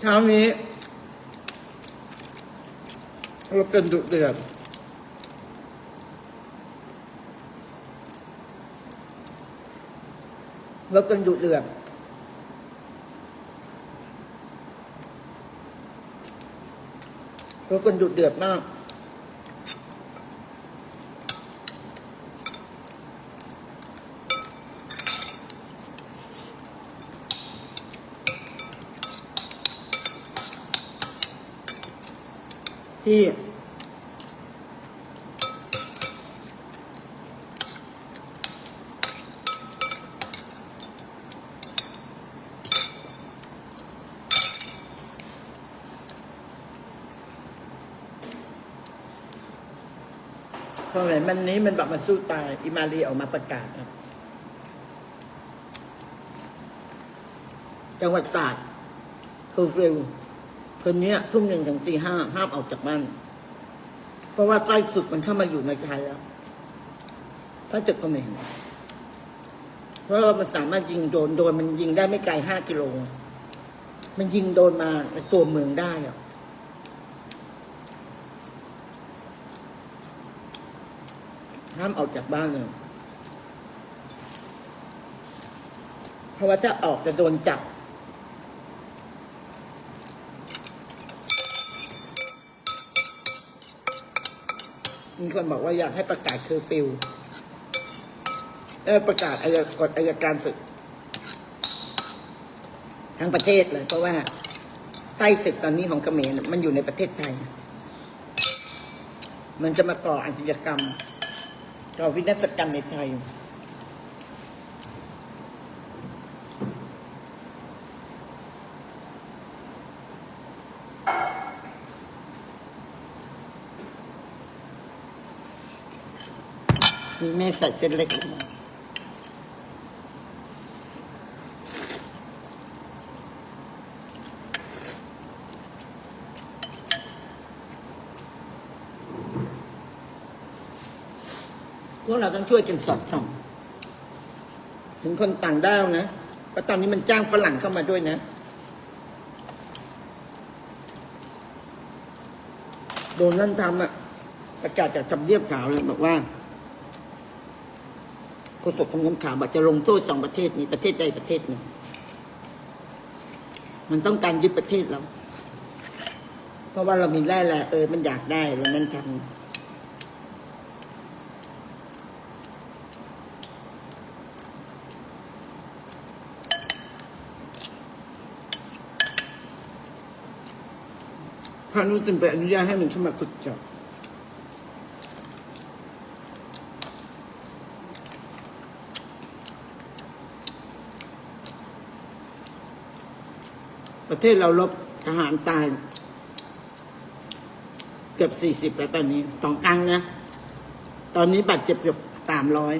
เช้านี้รบกันดุเดือดรบกันดุเดือดรบกันดุเดือดมาก ที่พอเห็นมันนี้มันแบบมันสู้ตาย อิมาลีออกมาประกาศนะจังหวัดตราดเคอร์ฟิว คืนนี้ทุ่มหนึ่งถึงตีห้าห้ามออกจากบ้าน เพราะว่าใต้สุดมันเข้ามาอยู่ในไทยแล้วถ้าจะก็ไม่เห็นเพราะว่ามันสามารถยิงโดนโดนมันยิงได้ไม่ไกลห้ากิโล มันยิงโดนมาในตัวเมืองได้อะห้ามออกจากบ้านเลยเพราะว่าถ้าออกจะโดนจับ มีคนบอกว่าอยากให้ประกาศเคอร์ฟิวเออประกาศอายกฎอายการศึก ทั้งประเทศเลย เพราะว่าใต้ศึกตอนนี้ของเขมรมันอยู่ในประเทศไทย มันจะมาก่ออาชญากรรมก่อวินาศกรรมในไทย มีแม่ใส่เส้นเล็กลงมาพวกเราต้องช่วยกันสอดส่องถึงคนต่างด้าวนะเพราะตอนนี้มันจ้างฝรั่งเข้ามาด้วยนะโดนนั่นทำอะประกาศจากทำเนียบขาวเลยบอกว่า โฆษกของน้ำขาวบอกจะลงโทษสองประเทศนี้ประเทศใดประเทศหนึ่ง มันต้องการยึดประเทศเรา เพราะว่าเรามีแร่แหละเออ มันอยากได้เรานั้นทำพระนู้นจึงไปอนุญาตให้มันเข้ามาขุดเจา ประเทศเราลบทหารตาย เกือบสี่สิบแล้วตอนนี้สองครั้งนะ ตอนนี้บาดเจ็บเกือบสามร้อย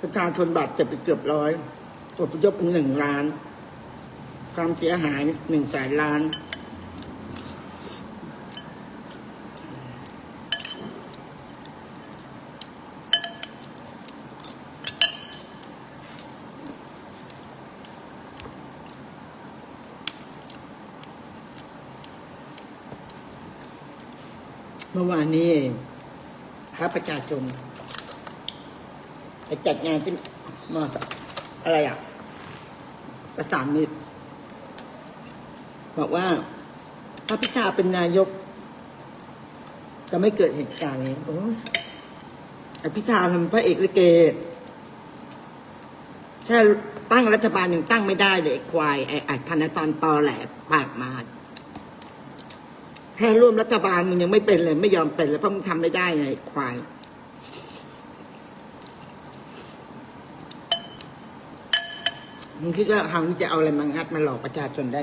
ประชาชนบาดเจ็บไปเกือบร้อยอพยพเป็นหนึ่งล้าน ความเสียหายหนึ่งแสนล้าน มื่อวานนี้เองพระประชาชนไปจัดงานที่มอสอะไรอะประสานมิตรบอกว่าถ้าพิธาเป็นนายก จะไม่เกิดเหตุการณ์นี้โอ้ไอพิธาทำพระเอกลิเกถ้าตั้งรัฐบาลยังตั้งไม่ได้เลยควายไอ้ไอ้ธนาตอนตอแหลปากมา แค่ร่วมรัฐบาลมึงยังไม่เป็นเลย ไม่ยอมเป็นเลยเพราะมึงทำไม่ได้ไงควายมึงคิดว่าเขานี่จะเอาอะไรมางัดมาหลอกประชาชนได้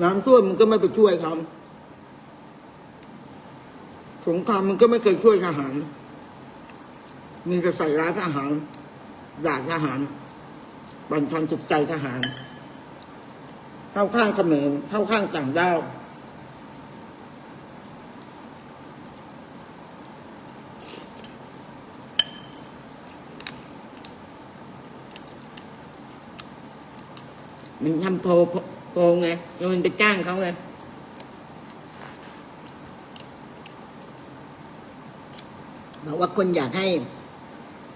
นน้ำท่วมมึงก็ไม่ไปช่วยเขาสงครามมึงก็ไม่เคยช่วยทหารมึงจะใส่ร้ายทหารด่าทหาร บั่นทอนจุกใจทหาร เข้าข้างเขมรเข้าข้างต่างด้าวมันทำโพโพงไงโยนไปจ้างเขาเลยบอกว่าคนอยากให้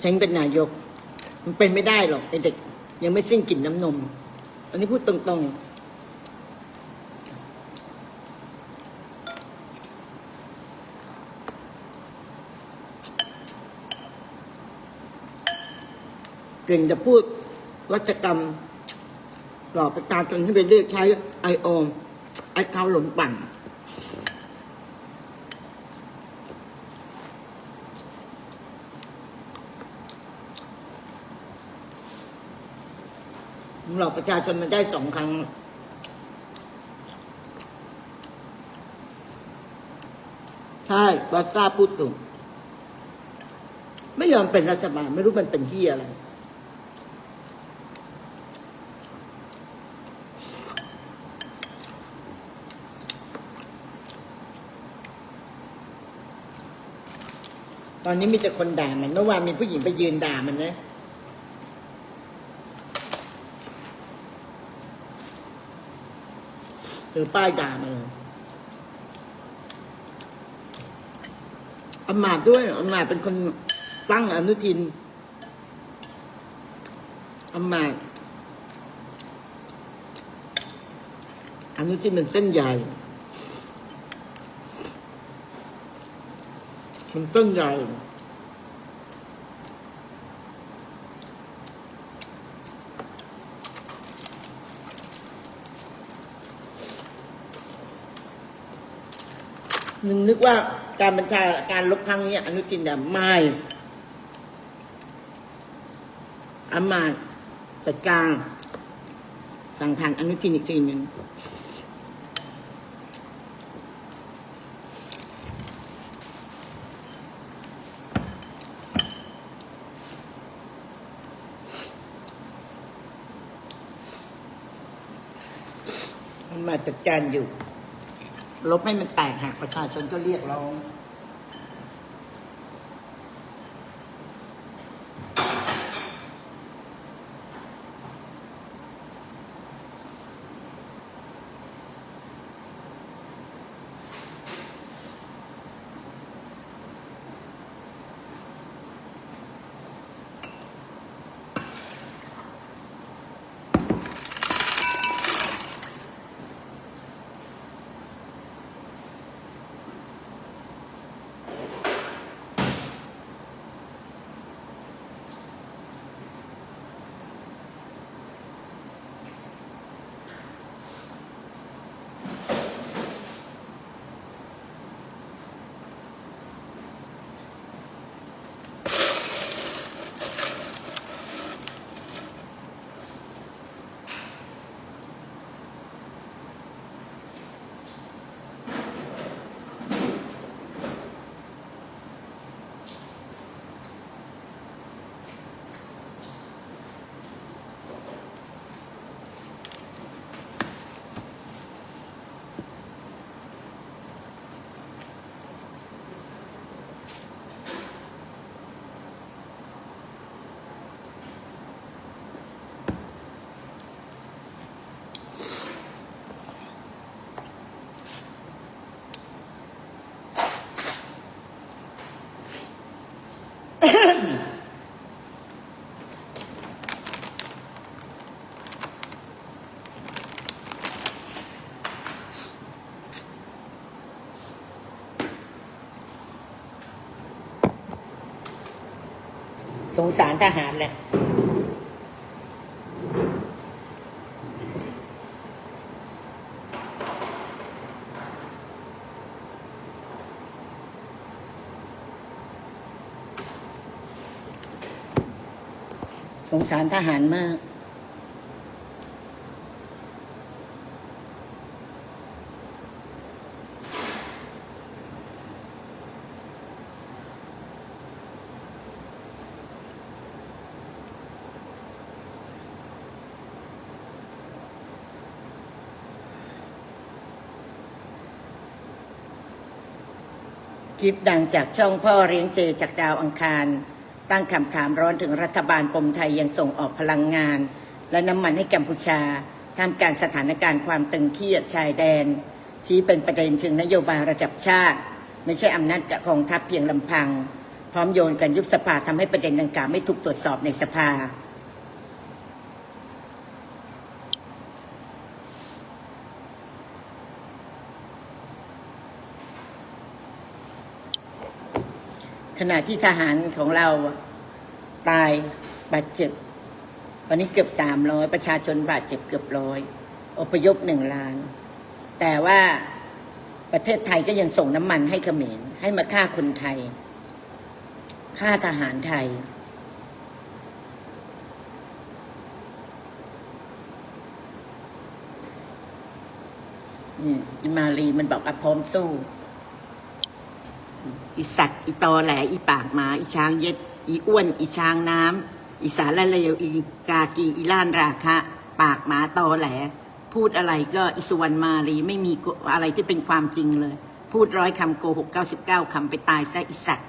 เช้งเป็นนายก มันเป็นไม่ได้หรอกไอเด็ก ยังไม่สิ้นกลิ่นน้ำนม อันนี้พูดตรงๆเก่งจะพูดวัจกรรม หลอกประชาชนให้ไปเลือกใช้ไอโอมไอเขาหลงปั่น หลอกประชาชนมันได้สองครั้ง ใช่วัดซาพูดถูกไม่ยอมเป็นรัฐบาลไม่รู้มันเป็นที่อะไรตอนนี้มีแต่คนด่ามันเมื่อวานมีผู้หญิงไปยืนด่ามันนะ ถือป้ายด่ามาเลยอำมาตย์ด้วยอำมาตย์เป็นคนตั้งอนุทินอำมาตย์อนุทินเป็นเส้นใหญ่มันต้นใหญ่ นึงนึกว่าการบัญชาการลบครั้งนี้อนุทินแต่ไม่อามาจัดการสั่งทางอนุทินอีกทีหนึ่งมาจัดการอยู่ ลบให้มันแตกหักประชาชนก็เรียกร้อง งสารทหารแหละสงสารทหารมาก คลิปดังจากช่องพ่อเลี้ยงเจจากดาวอังคาร ตั้งคำถามร้อนถึงรัฐบาลปมไทยยังส่งออกพลังงาน และน้ำมันให้กัมพูชาท่ามกางสถานการณ์ความตึงเครียดชายแดน ชี้เป็นประเด็นเชิงนโยบายระดับชาติ ไม่ใช่อำนาจกองทัพเพียงลำพัง พร้อมโยนกันยุบสภาทำให้ประเด็นดังกล่าวไม่ถูกตรวจสอบในสภา ขณะที่ทหารของเราตายบาดเจ็บ วันนี้เกือบสามร้อยประชาชนบาดเจ็บเกือบร้อยอพยพหนึ่งล้าน แต่ว่าประเทศไทยก็ยังส่งน้ำมันให้เขมรให้มาฆ่าคนไทยฆ่าทหารไทย นี่อีมาลีมันบอกว่าพร้อมสู้ อีสัตว์อีตอแหลอีปากหมาอีช้างเย็ด อีอ้วน อีช้างน้ำอีสารละเลวอีกากีอีล้านราคะ ปากหมาตอแหล พูดอะไรก็อิสุวรรณมาลีไม่มีอะไรที่เป็นความจริงเลย พูดร้อยคำโกหกเก้าสิบเก้าคำไปตายซะอีสัตว์